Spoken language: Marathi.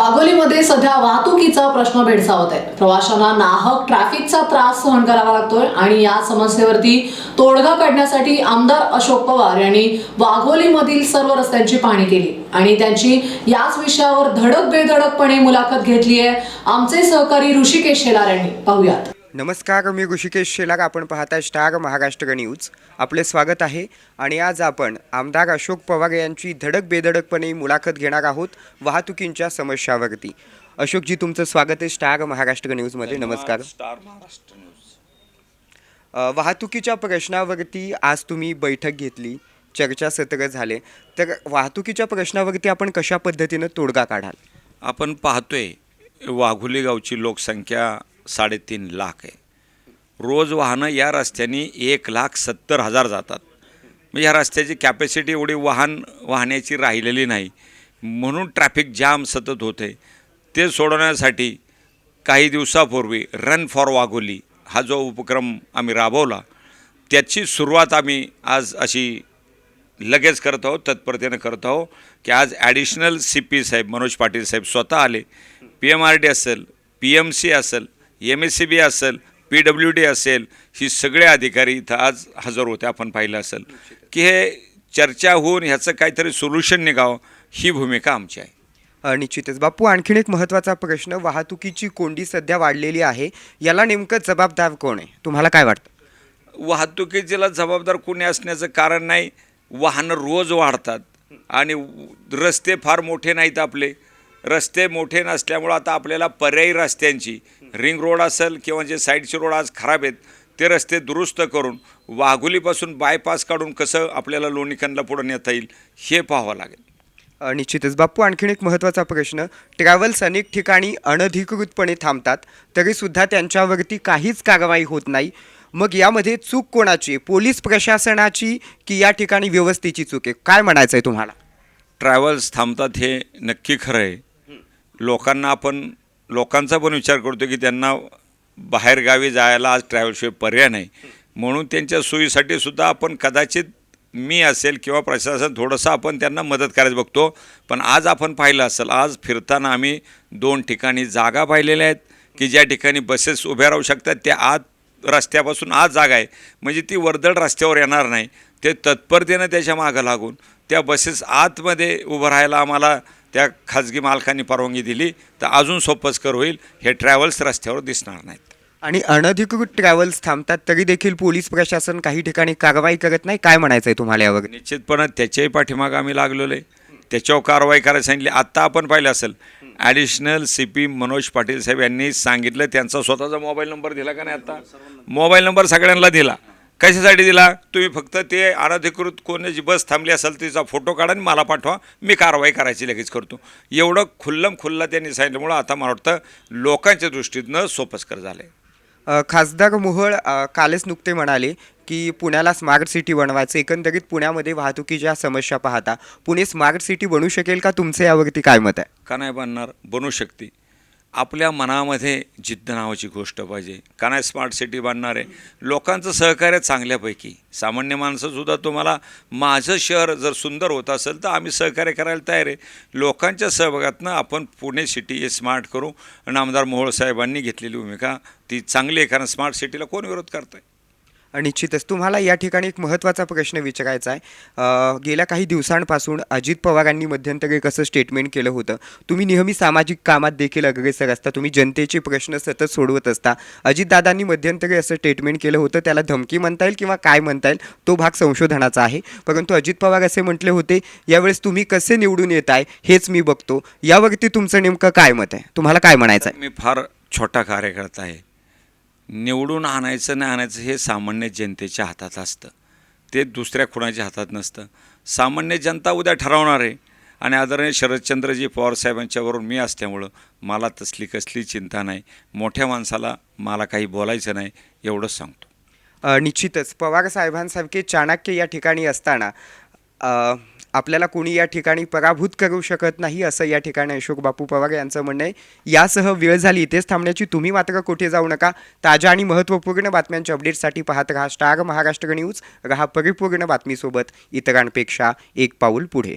वाघोलीमध्ये सध्या वाहतुकीचा प्रश्न भेडसावत आहे. प्रवाशांना नाहक ट्रॅफिकचा त्रास सहन करावा लागतोय आणि या समस्येवरती तोडगा काढण्यासाठी आमदार अशोक पवार यांनी वाघोलीमधील सर्व रस्त्यांची पाहणी केली. आणि त्यांची याच विषयावर धडक बेधडकपणे मुलाखत घेतली आहे आमचे सहकारी ऋषिकेश शेलार यांनी. पाहूयात. नमस्कार मी ऋषिकेश शेलार. आपण पाहता स्टार महाराष्ट्र न्यूज. आपले स्वागत आहे. आणि आज आपण आमदार अशोक पवार यांची धडक बेधडकपणे मुलाखत घेणार आहोत वाहतुकींच्या समस्यावरती. अशोकजी तुमचं स्वागत आहे स्टार महाराष्ट्र न्यूजमध्ये. नमस्कार. Star Maharashtra news. वाहतुकीच्या प्रश्नावरती आज तुम्ही बैठक घेतली. चर्चासत्र झाले. तर वाहतुकीच्या प्रश्नावरती आपण कशा पद्धतीनं तोडगा काढाल? आपण पाहतोय वाघोली गावची लोकसंख्या साडेतीन लाख आहे. रोज वाहनं या रस्त्याने एक लाख सत्तर हजार जातात. म्हणजे या रस्त्याची कॅपॅसिटी एवढी वाहन वाहण्याची राहिलेली नाही. म्हणून ट्रॅफिक जाम सतत होते. ते सोडवण्यासाठी काही दिवसापूर्वी रन फॉर वाघोली हा जो उपक्रम आम्ही राबवला त्याची सुरुवात आम्ही आज अशी लगेच करत आहोत तत्परतेनं करत आहोत की आज ॲडिशनल सी पी साहेब मनोज पाटील साहेब स्वतः आले. पी एम आर डी असेल पी एम सी असेल एम एस सी बी असेल पी डब्ल्यू डी असेल ही सगळे अधिकारी इथं आज हजर होते आपण पाहिलं असेल. की हे चर्चा होऊन ह्याचं काहीतरी सोल्युशन निघावं ही भूमिका आमची आहे. निश्चितच. बापू आणखीन एक महत्त्वाचा प्रश्न वाहतुकीची कोंडी सध्या वाढलेली आहे. याला नेमकं जबाबदार कोण आहे? तुम्हाला काय वाटतं? वाहतुकीला जबाबदार कोणी असण्याचं कारण नाही. वाहनं रोज वाढतात आणि रस्ते फार मोठे नाहीत आपले. रस्ते मोठे नसल्यामुळं आता आपल्याला पर्यायी रस्त्यांची रिंग रोड असेल किंवा जे साईडचे रोड आज खराब आहेत ते रस्ते दुरुस्त करून वाघोलीपासून बायपास काढून कसं आपल्याला लोणीकंदला पुढं नेता येईल हे पाहावं लागेल. निश्चितच बापू आणखीन एक महत्त्वाचा प्रश्न. ट्रॅव्हल्स अनेक ठिकाणी अनधिकृतपणे थांबतात तरीसुद्धा त्यांच्यावरती काहीच कारवाई होत नाही. मग यामध्ये चूक कोणाची? आहे? पोलीस प्रशासनाची की या ठिकाणी व्यवस्थेची चूक आहे? काय म्हणायचं आहे तुम्हाला? ट्रॅव्हल्स थांबतात हे नक्की खरं आहे. लोकांना आपण लोकांचा पण विचार करतो की त्यांना बाहेरगावी जायला आज ट्रॅव्हलशिवाय पर्याय नाही. म्हणून त्यांच्या सोयीसाठी सुद्धा आपण कदाचित मी असेल किंवा प्रशासन थोडंसं आपण त्यांना मदत करायचं बघतो. पण आज आपण पाहिलं असेल आज फिरताना आम्ही दोन ठिकाणी जागा पाहिलेल्या आहेत की ज्या ठिकाणी बसेस उभ्या राहू शकतात त्या आत रस्त्यापासून आज जागा आहे. म्हणजे ती वर्दळ रस्त्यावर येणार नाही. ते तत्परतेनं त्याच्या मागं लागून त्या बसेस आतमध्ये उभं राहायला आम्हाला त्या खाजगी मालकांनी परवानगी दिली तर अजून सोपस्कर होईल. हे ट्रॅव्हल्स रस्त्यावर दिसणार नाहीत. आणि अनधिकृत ट्रॅव्हल्स थांबतात तरी देखील पोलीस प्रशासन काही ठिकाणी कारवाई करत नाही? काय म्हणायचं आहे तुम्हाला यावर? निश्चितपणे त्याच्याही पाठीमागं आम्ही लागलेलो आहे. त्याच्यावर कारवाई करायला सांगितली. आत्ता आपण पाहिलं असेल additional C P Manoj Patil साहेब यांनी सांगितलं त्यांचा स्वतःचा मोबाईल नंबर दिला का नाही आता मोबाईल नंबर सगळ्यांना दिला. कशासाठी दिला? तुम्ही फक्त ते अनधिकृत कोणाची बस थांबली असेल तिचा फोटो काढा आणि मला पाठवा. मी कारवाई करायची लगेच करतो. एवढं खुल्लम खुल्ला त्यांनी सांगितल्यामुळं आता मला वाटतं लोकांच्या दृष्टीतनं सोपस्कर झालं आहे खासदार मोहोळ कालच नुकते म्हणाले की पुण्याला स्मार्ट सिटी बनवायचं. एकंदरीत पुण्यामध्ये वाहतुकीच्या समस्या पाहता. पुणे स्मार्ट सिटी बनू शकेल का? तुमचं यावरती काय मत आहे? का नाही बनणार? बनू शकते. आपल्या मनामध्ये जिद्द नावाची गोष्ट पाहिजे. का नाही स्मार्ट सिटी बांधणार आहे? लोकांचं सहकार्य चांगल्यापैकी. सामान्य माणसंसुद्धा तुम्हाला माझं शहर जर सुंदर होत असेल तर आम्ही सहकार्य करायला तयार आहे. लोकांच्या सहभागातनं आपण पुणे सिटी हे स्मार्ट करू. आणि आमदार मोहोळ साहेबांनी घेतलेली भूमिका ती चांगली आहे. कारण स्मार्ट सिटीला कोण विरोध करतं आहे निश्चितच तुम्हाला या ठिकाणी एक महत्त्वाचा प्रश्न विचारायचा आहे. गेल्या काही दिवसांपासून अजित पवारांनी मध्यंतरी एक असं स्टेटमेंट केलं होतं. तुम्ही नेहमी सामाजिक कामात देखील अग्रेसर असता. तुम्ही जनतेचे प्रश्न सतत सोडवत असता. अजितदादांनी मध्यंतरी असं स्टेटमेंट केलं होतं. त्याला धमकी म्हणता येईल किंवा काय म्हणता येईल तो भाग संशोधनाचा आहे. परंतु अजित पवार असे म्हटले होते यावेळेस तुम्ही कसे निवडून येत आहे हेच मी बघतो. यावरती तुमचं नेमकं काय मत आहे? तुम्हाला काय म्हणायचं आहे मी फार छोटा कार्यकर्ता आहे. निवडून आणायचं नाही आणायचं हे सामान्य जनतेच्या हातात असतं. ते दुसऱ्या कुणाच्या हातात नसतं. सामान्य जनता उद्या ठरवणार आहे. आणि आदरणीय शरदचंद्रजी पवार साहेबांच्यावरून मी असल्यामुळं मला तसली कसली चिंता नाही. मोठ्या माणसाला मला काही बोलायचं नाही एवढंच सांगतो. निश्चितच. पवार साहेबांसारखे चाणक्य या ठिकाणी असताना आपल्याला कोणी या ठिकाणी पराभूत करू शकत नाही असं या ठिकाणी अशोक बापू पवार यांचं म्हणणं आहे. यासह वेळ झाली इथेच थांबण्याची तुम्ही मात्र कुठे जाऊ नका. ताज्या आणि महत्त्वपूर्ण बातम्यांच्या अपडेटसाठी पाहत रहा स्टार महाराष्ट्र न्यूज. रहा परिपूर्ण बातमीसोबत इतरांपेक्षा एक पाऊल पुढे.